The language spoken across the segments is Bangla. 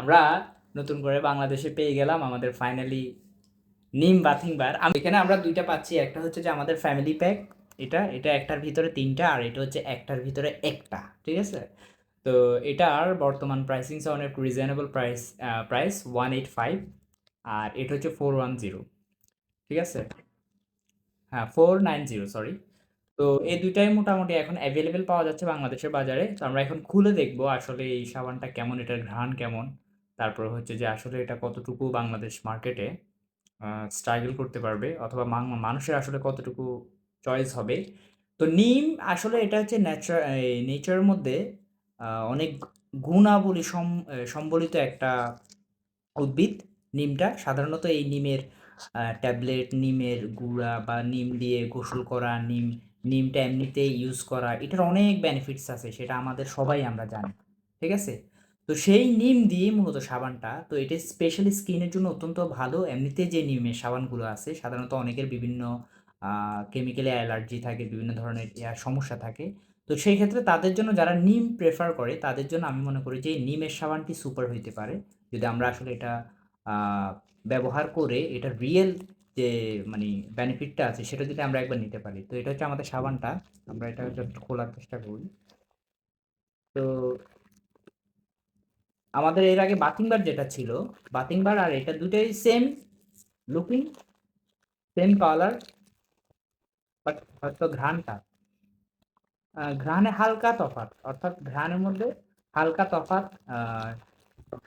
আমরা নতুন করে বাংলাদেশে পেয়ে গেলাম আমাদের ফাইনালি নিম বাথিং বার আম- এখানে আমরা দুইটা পাচ্ছি, একটা হচ্ছে যে আমাদের ফ্যামিলি প্যাক এটা এটা একটার ভিতরে তিনটা, আর এটা হচ্ছে একটার ভিতরে একটা, ঠিক আছে? তো এটার বর্তমান প্রাইসিং অনেক reasonable price price one eight five আর এটা হচ্ছে ফোর ওয়ান জিরো ঠিক আছে? হ্যাঁ ফোর নাইন জিরো সরি তো এই দুইটাই মোটামুটি এখন অ্যাভেলেবেল পাওয়া যাচ্ছে বাংলাদেশের বাজারে। তো আমরা এখন খুলে দেখব আসলে এই সাবানটা কেমন, এটার ঘ্রাণ কেমন। তারপর হচ্ছে যে আসলে এটা কতটুকু বাংলাদেশ মার্কেটে স্ট্রাগল করতে পারবে অথবা মানুষের আসলে কতটুকু চয়েস হবে। তো নিম আসলে এটা হচ্ছে ন্যাচার নেচারের মধ্যে অনেক গুণাবলী সম সম্বলিত একটা উদ্ভিদ নিমটা। সাধারণত এই নিমের ট্যাবলেট নিমের গুঁড়া বা নিম দিয়ে গোসল করা, নিম, নিমটা এমনিতে ইউজ করা, এটার অনেক বেনিফিটস আছে, সেটা আমাদের সবাই আমরা জানি, ঠিক আছে? তো সেই নিম দিয়ে মূলত সাবানটা তো এটা স্পেশালি স্কিনের জন্য অত্যন্ত ভালো। এমনিতে যে নিমের সাবানগুলো আছে সাধারণত অনেকের বিভিন্ন কেমিক্যালে অ্যালার্জি থাকে বিভিন্ন ধরনের সমস্যা থাকে। তো সেই ক্ষেত্রে তাদের জন্য যারা নিম প্রেফার করে তাদের জন্য আমি মনে করি যে নিমের সাবানটি সুপার হইতে পারে। যদি আমরা আসলে এটা ব্যবহার করে এটা রিয়েল যে মানে বেনিফিটটা আছে সেটা যদি আমরা একবার নিতে পারি। তো এটা হচ্ছে আমাদের সাবানটা। আমরা এটা খোলার চেষ্টা করি তো আমাদের এর আগে বাথিং বার যেটা ছিল বাতিংবার আর এটা দুটোই same looking same colour but হয়তো ঘ্রাণটা। আহ, ঘ্রাণে হালকা তফাৎ অর্থাৎ ঘ্রাণের মধ্যে হালকা তফাৎ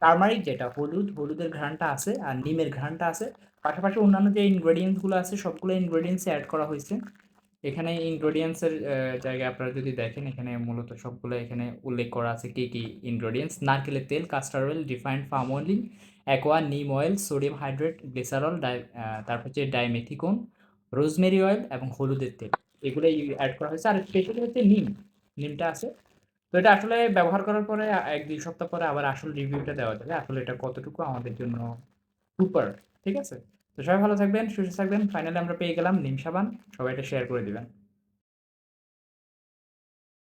টার্মারিক যেটা হলুদ হলুদের ঘ্রাণটা আছে আর নিমের ঘ্রাণটা আছে। পাশাপাশি অন্যান্য যে ইনগ্রেডিয়েন্টসগুলো আছে সবগুলো ইনগ্রেডিয়েন্টস অ্যাড করা হয়েছে। এখানে ইনগ্রেডিয়েন্টসের জায়গায় আপনারা যদি দেখেন, এখানে মূলত সবগুলো এখানে উল্লেখ করা আছে কী কী ইনগ্রেডিয়েন্টস নারকেলের তেল castor oil refined palm oil aqua neem oil sodium hydrate glycerol di তারপর হচ্ছে ডাইমেথিকোন রোজমেরি অয়েল এবং হলুদের তেল। এগুলো অ্যাড করা হয়েছে। আর স্পেশালি হচ্ছে নিম নিমটা আছে। তো এটা আসলে ব্যবহার করার পরে এক দুই সপ্তাহ পরে আবার আসল রিভিউটা দেওয়া যাবে। আসলে এটা কতটুকু আমাদের জন্য সুপার ঠিক আছে? তো সবাই ভালো থাকবেন, সুস্থ থাকবেন। ফাইনালি আমরা পেয়ে গেলাম নিম সাবান। সবাই এটা শেয়ার করে দিবেন।